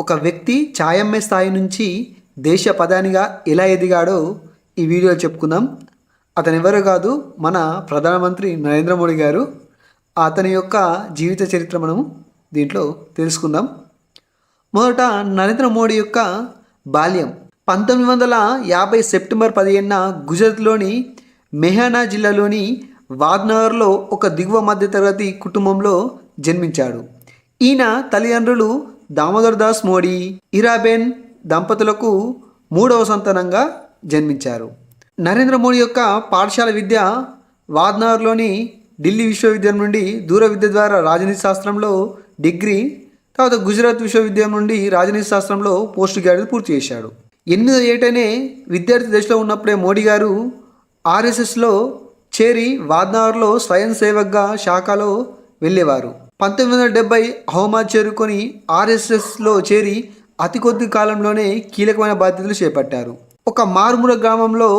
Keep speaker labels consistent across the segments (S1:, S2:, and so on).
S1: ఒక వ్యక్తి ఛాయమ్మే స్థాయి నుంచి దేశ ప్రధానిగా ఎలా ఎదిగాడో ఈ వీడియోలో చెప్పుకుందాం. అతను ఎవరు కాదు మన ప్రధానమంత్రి నరేంద్ర మోడీ గారు. అతని యొక్క జీవిత చరిత్ర మనం దీంట్లో తెలుసుకుందాం. మొదట నరేంద్ర మోడీ యొక్క బాల్యం. పంతొమ్మిది వందల యాభై సెప్టెంబర్ పదిహేనున గుజరాత్లోని మెహానా జిల్లాలోని వాద్నగర్లో ఒక దిగువ మధ్యతరగతి కుటుంబంలో జన్మించాడు. ఈయన తల్లిదండ్రులు దామోదర్ దాస్ మోడీ ఇరాబెన్ దంపతులకు మూడవ సంతానంగా జన్మించారు. నరేంద్ర మోడీ యొక్క పాఠశాల విద్య వాద్నార్లోని ఢిల్లీ విశ్వవిద్యాలయం నుండి దూర విద్య ద్వారా రాజనీతి శాస్త్రంలో డిగ్రీ తర్వాత గుజరాత్ విశ్వవిద్యాలయం నుండి రాజనీతి శాస్త్రంలో పోస్ట్ గ్రాడ్యుయేట్ పూర్తి చేశాడు. ఎనిమిదో ఏటనే విద్యార్థి దశలో ఉన్నప్పుడే మోడీ గారు ఆర్ఎస్ఎస్లో చేరి వాద్నార్లో స్వయం సేవక్గా శాఖలో వెళ్ళేవారు. పంతొమ్మిది వందల డెబ్బై హోమా చేరుకొని ఆర్ఎస్ఎస్లో చేరి అతి కొద్ది కాలంలోనే కీలకమైన బాధ్యతలు చేపట్టారు. ఒక మారుమూల గ్రామంలో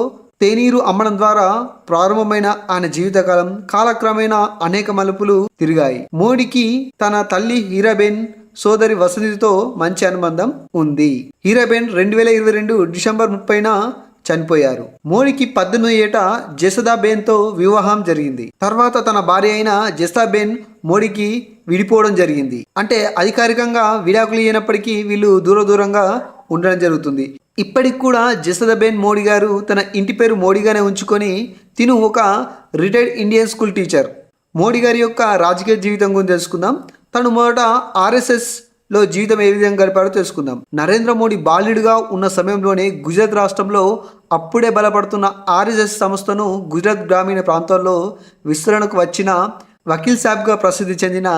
S1: తేనీరు అమ్మడం ద్వారా ప్రారంభమైన ఆయన జీవితకాలం కాలక్రమేణా అనేక మలుపులు తిరిగాయి. మోడీకి తన తల్లి హీరాబెన్ సోదరి వసతితో మంచి అనుబంధం ఉంది. హీరాబెన్ రెండు వేల ఇరవై రెండు డిసెంబర్ ముప్పైన చనిపోయారు. మోడీకి పద్దెనిమిది ఏట జసదాబేన్తో వివాహం జరిగింది. తర్వాత తన భార్య అయిన జసదాబేన్ మోడీకి విడిపోవడం జరిగింది. అంటే అధికారికంగా విడాకులు అయినప్పటికీ వీళ్ళు దూర దూరంగా ఉండడం జరుగుతుంది. ఇప్పటికి కూడా జసదబేన్ మోడీ గారు తన ఇంటి పేరు మోడీగానే ఉంచుకొని తిను ఒక retired Indian school teacher. Modi గారి యొక్క రాజకీయ జీవితం గురించి తెలుసుకుందాం. తను మొదట ఆర్ఎస్ఎస్ లో జీవితం ఏ విధంగా గడిపాడో తెలుసుకుందాం. నరేంద్ర మోడీ బాలుడిగా ఉన్న సమయంలోనే గుజరాత్ రాష్ట్రంలో అప్పుడే బలపడుతున్న ఆర్ఎస్ఎస్ సంస్థను గుజరాత్ గ్రామీణ ప్రాంతాల్లో విస్తరణకు వచ్చిన వకీల్ సాబ్గా ప్రసిద్ధి చెందిన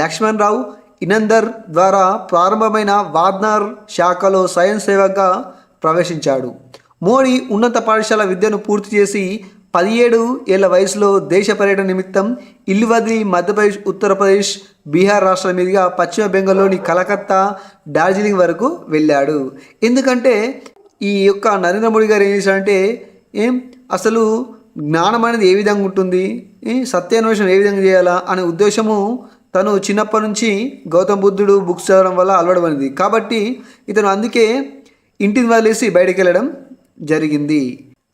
S1: లక్ష్మణ్ రావు ఇనందర్ ద్వారా ప్రారంభమైన వాద్నార్ శాఖలో స్వయం సేవక్గా ప్రవేశించాడు. మోడీ ఉన్నత పాఠశాల విద్యను పూర్తి చేసి పదిహేడు ఏళ్ళ వయసులో దేశ పర్యటన నిమిత్తం ఇల్లు వదిలి మధ్యప్రదేశ్ ఉత్తరప్రదేశ్ బీహార్ రాష్ట్రాల మీదుగా పశ్చిమ బెంగాల్లోని కలకత్తా డార్జిలింగ్ వరకు వెళ్ళాడు. ఎందుకంటే ఈ యొక్క నరేంద్ర మోడీ గారు ఏం చేశారంటే ఏం అసలు జ్ఞానం అనేది ఏ విధంగా ఉంటుంది? సత్యాన్వేషణ ఏ విధంగా చేయాలా అనే ఉద్దేశము తను చిన్నప్పటి నుంచి గౌతమ్ బుద్ధుడు బుక్స్ చదవడం వల్ల అలవడమైనది కాబట్టి ఇతను అందుకే ఇంటిని వదిలేసి బయటికి వెళ్ళడం జరిగింది.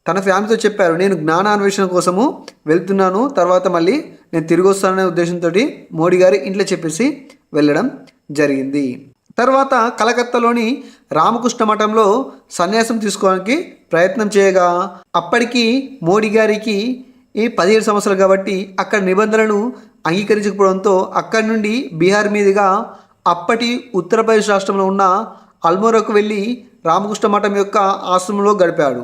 S1: తన ఫ్యామిలీతో చెప్పారు నేను జ్ఞానాన్వేషణ కోసము వెళ్తున్నాను తర్వాత మళ్ళీ నేను తిరిగి వస్తాననే ఉద్దేశంతో మోడీ గారి ఇంట్లో చెప్పేసి వెళ్ళడం జరిగింది. తర్వాత కలకత్తాలోని రామకృష్ణ మఠంలో సన్యాసం తీసుకోవడానికి ప్రయత్నం చేయగా అప్పటికి మోడీ గారికి ఈ పదిహేడు సంవత్సరాలు కాబట్టి అక్కడ నిబంధనలను అంగీకరించకపోవడంతో అక్కడి నుండి బీహార్ మీదుగా అప్పటి ఉత్తరప్రదేశ్ రాష్ట్రంలో ఉన్న అల్మోరాకు వెళ్ళి రామకృష్ణ మఠం యొక్క ఆశ్రమంలో గడిపాడు.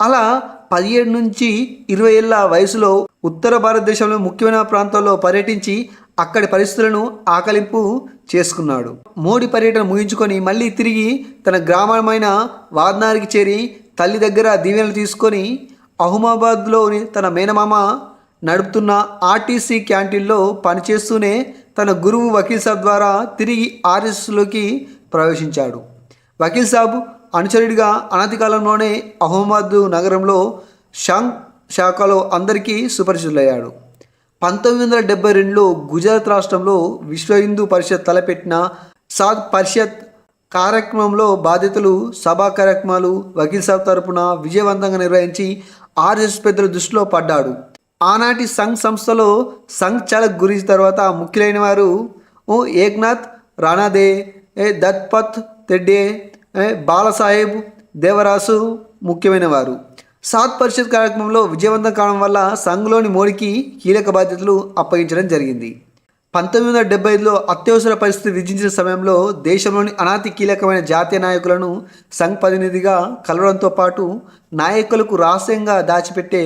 S1: అలా పదిహేడు నుంచి ఇరవై ఏళ్ళ వయసులో ఉత్తర భారతదేశంలో ముఖ్యమైన ప్రాంతాల్లో పర్యటించి అక్కడి పరిస్థితులను ఆకలింపు చేసుకున్నాడు. మోడీ పర్యటన ముగించుకొని మళ్ళీ తిరిగి తన గ్రామమైన వాద్నారికి చేరి తల్లి దగ్గర దీవెనలు తీసుకొని అహ్మాబాద్లోని తన మేనమామ నడుపుతున్న ఆర్టీసీ క్యాంటీన్లో పనిచేస్తూనే తన గురువు వకీల్ సాబ్ ద్వారా తిరిగి ఆర్ఎస్లోకి ప్రవేశించాడు. వకీల్ సాబ్ అనుచరుడిగా అనతి కాలంలోనే అహ్మద్ నగరంలో షాంగ్ శాఖలో అందరికీ సుపరిచితులయ్యాడు. పంతొమ్మిది వందల డెబ్బై రెండులో గుజరాత్ రాష్ట్రంలో విశ్వ హిందూ పరిషత్ తలపెట్టిన సాద్ పరిషత్ కార్యక్రమంలో బాధ్యతలు సభా కార్యక్రమాలు వకీల్ సాబ్ తరపున విజయవంతంగా నిర్వహించి ఆర్ఎస్ పెద్దల దృష్టిలో పడ్డాడు. ఆనాటి సంఘ్ సంస్థలో సంఘ్ చాలక్ గురించి తర్వాత ముఖ్యులైన వారు ఓ ఏక్నాథ్ రాణాదే ఏ దత్పత్ తెడ్డే బాలసాహెబ్ దేవరాసు ముఖ్యమైన వారు సాత్ పరిషత్ కార్యక్రమంలో విజయవంతం కావడం వల్ల సంఘ్లోని మోడీకి కీలక బాధ్యతలు అప్పగించడం జరిగింది. పంతొమ్మిది వందల డెబ్బై ఐదులో అత్యవసర పరిస్థితి విధించిన సమయంలో దేశంలోని అనాతి కీలకమైన జాతీయ నాయకులను సంఘ్ ప్రతినిధిగా కలవడంతో పాటు నాయకులకు రహస్యంగా దాచిపెట్టే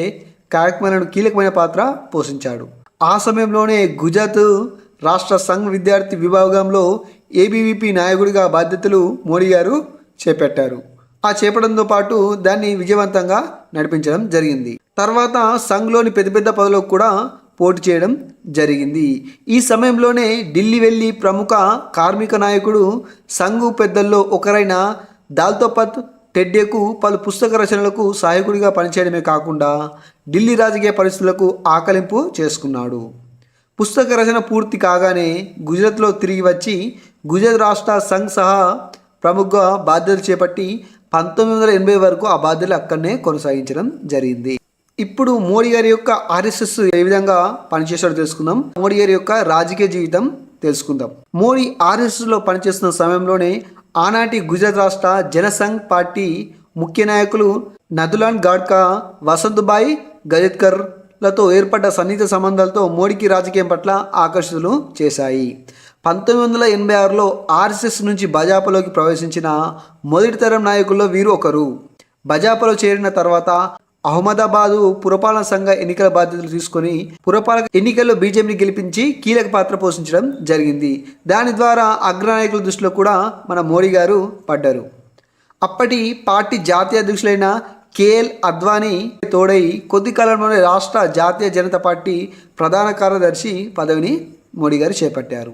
S1: కార్యక్రమాలను కీలకమైన పాత్ర పోషించాడు. ఆ సమయంలోనే గుజరాత్ రాష్ట్ర సంఘ్ విద్యార్థి విభాగంలో ఏబీవీపీ నాయకుడిగా బాధ్యతలు మోడీ గారు చేపట్టారు. ఆ చేపడంతో పాటు దాన్ని విజయవంతంగా నడిపించడం జరిగింది. తర్వాత సంఘ్లోని పెద్ద పెద్ద పదవులకు కూడా పోటీ చేయడం జరిగింది. ఈ సమయంలోనే ఢిల్లీ వెళ్ళి ప్రముఖ కార్మిక నాయకుడు సంఘు పెద్దల్లో ఒకరైన దాల్తోపత్ టెడ్డేకు పలు పుస్తక రచనలకు సహాయకుడిగా పనిచేయడమే కాకుండా ఢిల్లీ రాజకీయ పరిస్థితులకు ఆకలింపు చేసుకున్నాడు. పుస్తక రచన పూర్తి కాగానే గుజరాత్లో తిరిగి వచ్చి గుజరాత్ రాష్ట్ర సంఘ్ సహా ప్రముఖ బాధ్యతలు చేపట్టి పంతొమ్మిది వందల ఎనభై వరకు ఆ బాధ్యతలు అక్కడనే కొనసాగించడం జరిగింది. ఇప్పుడు మోడీ గారి యొక్క ఆర్ఎస్ఎస్ ఏ విధంగా పనిచేశాడో తెలుసుకుందాం. మోడీ గారి యొక్క రాజకీయ జీవితం తెలుసుకుందాం. మోడీ ఆర్ఎస్ఎస్లో పనిచేస్తున్న సమయంలోనే ఆనాటి గుజరాత్ రాష్ట్ర జనసంఘ్ పార్టీ ముఖ్య నాయకులు నదులాన్ గాడ్కా వసంత్బాయ్ గజత్కర్లతో ఏర్పడ్డ సన్నిహిత సంబంధాలతో మోడీకి రాజకీయం పట్ల ఆకర్షితులు చేశాయి. పంతొమ్మిది వందల ఎనభై ఆరులో ఆర్ఎస్ఎస్ నుంచి భాజపాలోకి ప్రవేశించిన మొదటి తరం నాయకుల్లో వీరు ఒకరు. భాజపాలో చేరిన తర్వాత అహ్మదాబాదు పురపాలన సంఘ ఎన్నికల బాధ్యతలు తీసుకొని పురపాలక ఎన్నికల్లో బీజేపీని గెలిపించి కీలక పాత్ర పోషించడం జరిగింది. దాని ద్వారా అగ్రనాయకుల దృష్టిలో కూడా మన మోడీ గారు పడ్డారు. అప్పటి పార్టీ జాతీయ అధ్యక్షులైన కేఎల్ అద్వానీ తోడై కొద్ది కాలంలోనే రాష్ట్ర జాతీయ జనతా పార్టీ ప్రధాన కార్యదర్శి పదవిని మోడీ గారు చేపట్టారు.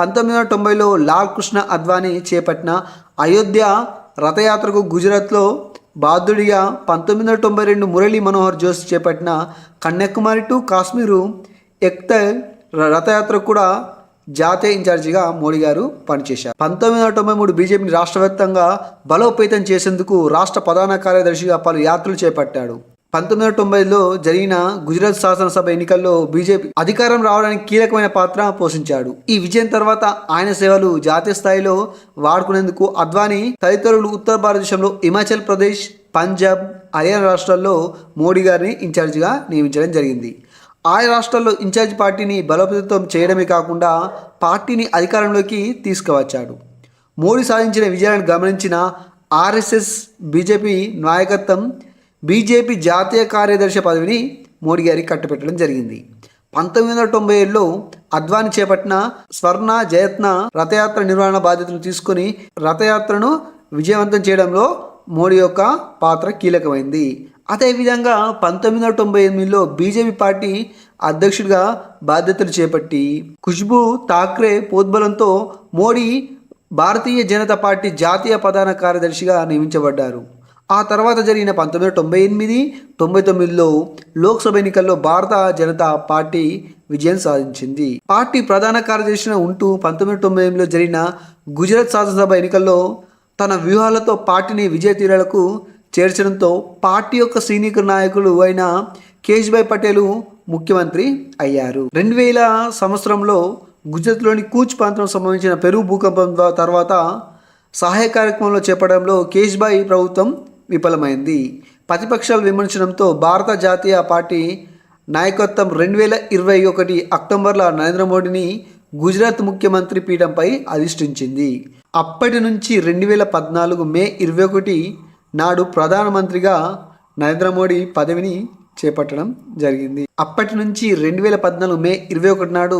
S1: పంతొమ్మిది వందల తొంభైలో లాల్ కృష్ణ అద్వానీ చేపట్టిన అయోధ్య రథయాత్రకు గుజరాత్లో బాధ్యుడిగా పంతొమ్మిది వందల తొంభై రెండు మురళీ మనోహర్ జోషి చేపట్టిన కన్యాకుమారి టు కాశ్మీరు ఎక్త రథయాత్ర కూడా జాతీయ ఇన్ఛార్జిగా మోడీ గారు పనిచేశారు. పంతొమ్మిది వందల తొంభై మూడు బీజేపీని రాష్ట్రవ్యాప్తంగా బలోపేతం చేసేందుకు రాష్ట్ర ప్రధాన కార్యదర్శిగా పలు యాత్రలు చేపట్టాడు. పంతొమ్మిది వందల తొంభైలో జరిగిన గుజరాత్ శాసనసభ ఎన్నికల్లో బీజేపీ అధికారం రావడానికి కీలకమైన పాత్ర పోషించాడు. ఈ విజయం తర్వాత ఆయన సేవలు జాతీయ స్థాయిలో వాడుకునేందుకు అద్వానీ తదితరులు ఉత్తర భారతదేశంలో హిమాచల్ ప్రదేశ్ పంజాబ్ హర్యానా రాష్ట్రాల్లో మోడీ గారిని ఇన్ఛార్జిగా నియమించడం జరిగింది. ఆయా రాష్ట్రాల్లో ఇన్ఛార్జ్ పార్టీని బలోపేతం చేయడమే కాకుండా పార్టీని అధికారంలోకి తీసుకువచ్చాడు. మోడీ సాధించిన విజయాలను గమనించిన ఆర్ఎస్ఎస్ బీజేపీ నాయకత్వం బీజేపీ జాతీయ కార్యదర్శి పదవిని మోడీ గారికి కట్టబెట్టడం జరిగింది. పంతొమ్మిది వందల తొంభై ఏడులో అద్వాని చేపట్టిన స్వర్ణ జయత్న రథయాత్ర నిర్వహణ బాధ్యతలు తీసుకొని రథయాత్రను విజయవంతం చేయడంలో మోడీ యొక్క పాత్ర కీలకమైంది. అదేవిధంగా పంతొమ్మిది వందల తొంభై ఎనిమిదిలో బీజేపీ పార్టీ అధ్యక్షుడిగా బాధ్యతలు చేపట్టి ఖుష్బూ ఠాక్రే పోద్బలంతో మోడీ భారతీయ జనతా పార్టీ జాతీయ ప్రధాన కార్యదర్శిగా నియమించబడ్డారు. ఆ తర్వాత జరిగిన పంతొమ్మిది వందల తొంభై ఎనిమిది తొంభై తొమ్మిదిలో లోక్సభ ఎన్నికల్లో భారత జనతా పార్టీ విజయం సాధించింది. పార్టీ ప్రధాన కార్యదర్శిగా ఉంటూ పంతొమ్మిది వందల తొంభై ఎనిమిదిలో జరిగిన గుజరాత్ శాసనసభ ఎన్నికల్లో తన వ్యూహాలతో పార్టీని విజయ తీరాలకు చేర్చడంతో పార్టీ యొక్క సీనియర్ నాయకులు అయిన కేశుభాయ్ పటేల్ ముఖ్యమంత్రి అయ్యారు. రెండు వేల సంవత్సరంలో గుజరాత్లోని కూచ్ ప్రాంతం సంభవించిన పెరుగు భూకంపం తర్వాత సహాయ కార్యక్రమంలో చేపడంలో కేజ్బాయ్ ప్రభుత్వం విఫలమైంది. ప్రతిపక్షాలు విమర్శనంతో భారత జాతీయ పార్టీ నాయకత్వం రెండు వేల ఇరవై ఒకటి అక్టోబర్లో నరేంద్ర మోడీని గుజరాత్ ముఖ్యమంత్రి పీఠంపై అధిష్ఠించింది. అప్పటి నుంచి రెండు వేల పద్నాలుగు మే ఇరవై ఒకటి నాడు ప్రధానమంత్రిగా నరేంద్ర మోడీ పదవిని చేపట్టడం జరిగింది. అప్పటి నుంచి రెండు వేల పద్నాలుగు మే ఇరవై ఒకటి నాడు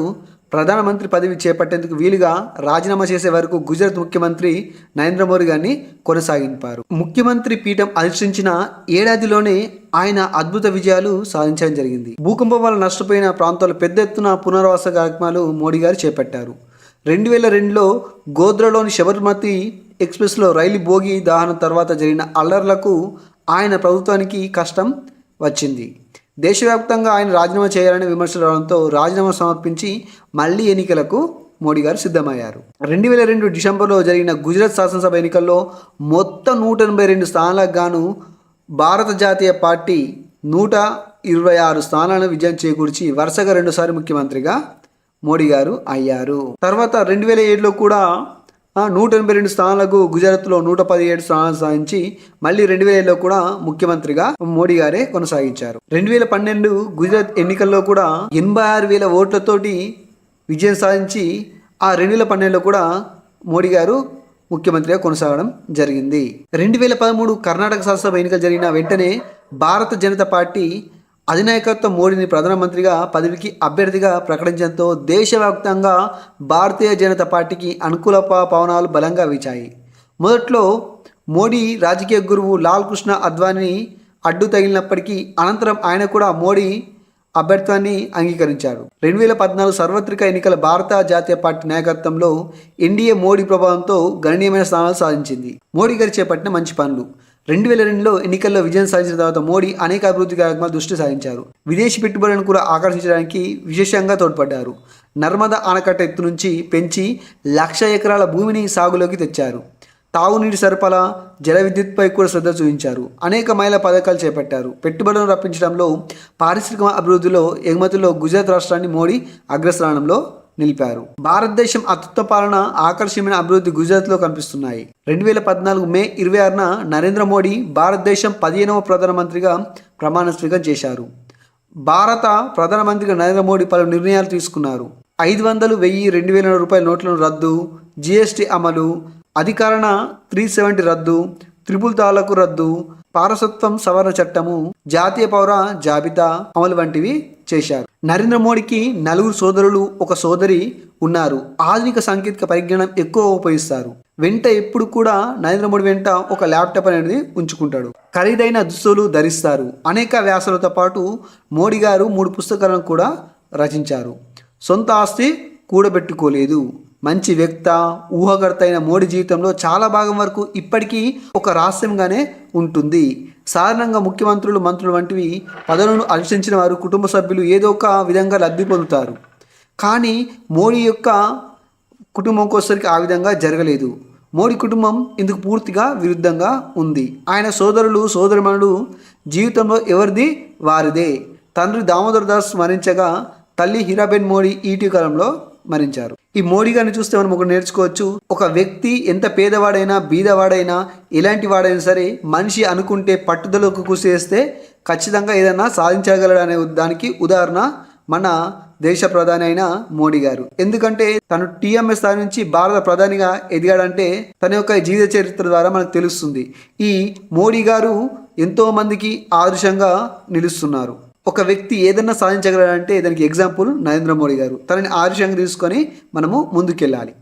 S1: ప్రధానమంత్రి పదవి చేపట్టేందుకు వీలుగా రాజీనామా చేసే వరకు గుజరాత్ ముఖ్యమంత్రి నరేంద్ర మోడీ గారిని కొనసాగింపారు. ముఖ్యమంత్రి పీఠం అధిష్ఠించిన ఏడాదిలోనే ఆయన అద్భుత విజయాలు సాధించడం జరిగింది. భూకంపం వల్ల నష్టపోయిన ప్రాంతాల్లో పెద్ద ఎత్తున పునరావాస కార్యక్రమాలు మోడీ గారు చేపట్టారు. రెండు వేల రెండులో గోద్రలోని శబర్మతి ఎక్స్ప్రెస్లో రైలు బోగి దహనం తర్వాత జరిగిన అల్లర్లకు ఆయన ప్రభుత్వానికి కష్టం వచ్చింది. దేశవ్యాప్తంగా ఆయన రాజీనామా చేయాలని విమర్శలు రావడంతో రాజీనామా సమర్పించి మళ్ళీ ఎన్నికలకు మోడీ గారు సిద్ధమయ్యారు. రెండు వేల రెండు డిసెంబర్లో జరిగిన గుజరాత్ శాసనసభ ఎన్నికల్లో మొత్తం నూట ఎనభై రెండు స్థానాలకు గాను భారత జాతీయ పార్టీ నూట ఇరవై ఆరు స్థానాలను విజయం చేకూర్చి వరుసగా రెండుసారి ముఖ్యమంత్రిగా మోడీ గారు అయ్యారు. తర్వాత రెండు వేల ఏడులో కూడా నూట ఎనభై రెండు స్థానాలకు గుజరాత్లో నూట పదిహేడు స్థానాలు సాధించి మళ్ళీ రెండు వేలలో కూడా ముఖ్యమంత్రిగా మోడీ గారే కొనసాగించారు. రెండు వేల పన్నెండు గుజరాత్ ఎన్నికల్లో కూడా ఎనభై ఆరు వేల ఓట్లతోటి విజయం సాధించి ఆ రెండు వేల పన్నెండులో కూడా మోడీ గారు ముఖ్యమంత్రిగా కొనసాగడం జరిగింది. రెండు వేల పదమూడు కర్ణాటక శాసనసభ ఎన్నికలు జరిగిన వెంటనే భారత జనతా పార్టీ అధినాయకత్వ మోడీని ప్రధానమంత్రిగా పదవికి అభ్యర్థిగా ప్రకటించడంతో దేశవ్యాప్తంగా భారతీయ జనతా పార్టీకి అనుకూల పవనాలు బలంగా వీచాయి. మొదట్లో మోడీ రాజకీయ గురువు లాల్ కృష్ణ అద్వానీ అడ్డు తగిలినప్పటికీ అనంతరం ఆయన కూడా మోడీ అభ్యర్థాన్ని అంగీకరించారు. రెండు వేల పద్నాలుగు సార్వత్రిక ఎన్నికల భారత జాతీయ పార్టీ నాయకత్వంలో ఎన్డీఏ మోడీ ప్రభావంతో గణనీయమైన స్థానాలు సాధించింది. మోడీ గారు చేపట్టిన మంచి పనులు. రెండు వేల రెండులో ఎన్నికల్లో విజయం సాధించిన తర్వాత మోడీ అనేక అభివృద్ధి కార్యక్రమాలు దృష్టి సారించారు. విదేశీ పెట్టుబడులను కూడా ఆకర్షించడానికి విశేషంగా తోడ్పడ్డారు. నర్మదా ఆనకట్ట ఎత్తు నుంచి పెంచి లక్ష ఎకరాల భూమిని సాగులోకి తెచ్చారు. తాగునీటి సరఫరా జల విద్యుత్పై కూడా శ్రద్ధ చూపించారు. అనేక మైల పథకాలు చేపట్టారు. పెట్టుబడులను రప్పించడంలో పారిశ్రామిక అభివృద్ధిలో ఎగుమతుల్లో గుజరాత్ రాష్ట్రాన్ని మోడీ అగ్రస్థానంలో నిలిపారు. భారతదేశం అత్యుత్తమ పాలన ఆకర్షణీయమైన అభివృద్ధి గుజరాత్లో కనిపిస్తున్నాయి. రెండు వేల పద్నాలుగు మే ఇరవై ఆరున నరేంద్ర మోడీ భారతదేశం పదిహేనవ ప్రధానమంత్రిగా ప్రమాణ స్వీకారం చేశారు. భారత ప్రధానమంత్రిగా నరేంద్ర మోడీ పలు నిర్ణయాలు తీసుకున్నారు. ఐదు వందలు వెయ్యి రెండు వేల రూపాయల నోట్లను రద్దు జిఎస్టీ అమలు అధికారణ త్రీ సెవెంటీ రద్దు త్రిపుల్ తాలకు రద్దు పారసత్వం సవరణ చట్టము జాతీయ పౌర జాబితా అమలు వంటివి చేశారు. నరేంద్ర మోడీకి నలుగురు సోదరులు ఒక సోదరి ఉన్నారు. ఆధునిక సాంకేతిక పరిజ్ఞానం ఎక్కువ ఉపయోగిస్తారు. వెంట ఎప్పుడు కూడా నరేంద్ర మోడీ వెంట ఒక ల్యాప్టాప్ అనేది ఉంచుకుంటాడు. ఖరీదైన దుస్తులు ధరిస్తారు. అనేక వ్యాసాలతో పాటు మోడీ గారు మూడు పుస్తకాలను కూడా రచించారు. సొంత ఆస్తి కూడబెట్టుకోలేదు. మంచి వ్యక్త ఊహకర్త అయిన మోడీ జీవితంలో చాలా భాగం వరకు ఇప్పటికీ ఒక రహస్యంగానే ఉంటుంది. సాధారణంగా ముఖ్యమంత్రులు మంత్రులు వంటివి పదవులను అనుసరించిన వారు కుటుంబ సభ్యులు ఏదో ఒక విధంగా లబ్ధి పొందుతారు. కానీ మోడీ యొక్క కుటుంబంకి వచ్చేసరికి ఆ విధంగా జరగలేదు. మోడీ కుటుంబం ఇందుకు పూర్తిగా విరుద్ధంగా ఉంది. ఆయన సోదరులు సోదరిమణులు జీవితంలో ఎవరిది? వారిదే. తండ్రి దామోదర్ దాస్ మరణించగా తల్లి హీరాబెన్ మోడీ ఈటీ కాలంలో మరించారు ఈ మోడీ గారిని చూస్తే మనం ఒకటి నేర్చుకోవచ్చు. ఒక వ్యక్తి ఎంత పేదవాడైనా బీదవాడైనా ఎలాంటి వాడైనా సరే మనిషి అనుకుంటే పట్టుదలకు కృషి చేస్తే ఖచ్చితంగా ఏదైనా సాధించగలడు అనే దానికి ఉదాహరణ మన దేశ ప్రధాని అయిన మోడీ గారు. ఎందుకంటే తను టీఎంఎస్ స్థాయి నుంచి భారత ప్రధానిగా ఎదిగాడంటే తన యొక్క జీవిత చరిత్ర ద్వారా మనకు తెలుస్తుంది. ఈ మోడీ గారు ఎంతోమందికి ఆదర్శంగా నిలుస్తున్నారు. ఒక వ్యక్తి ఏదన్నా సాధించగలడంటే దానికి ఎగ్జాంపుల్ నరేంద్ర మోడీ గారు. తనని ఆదర్శంగా తీసుకొని మనము ముందుకెళ్ళాలి.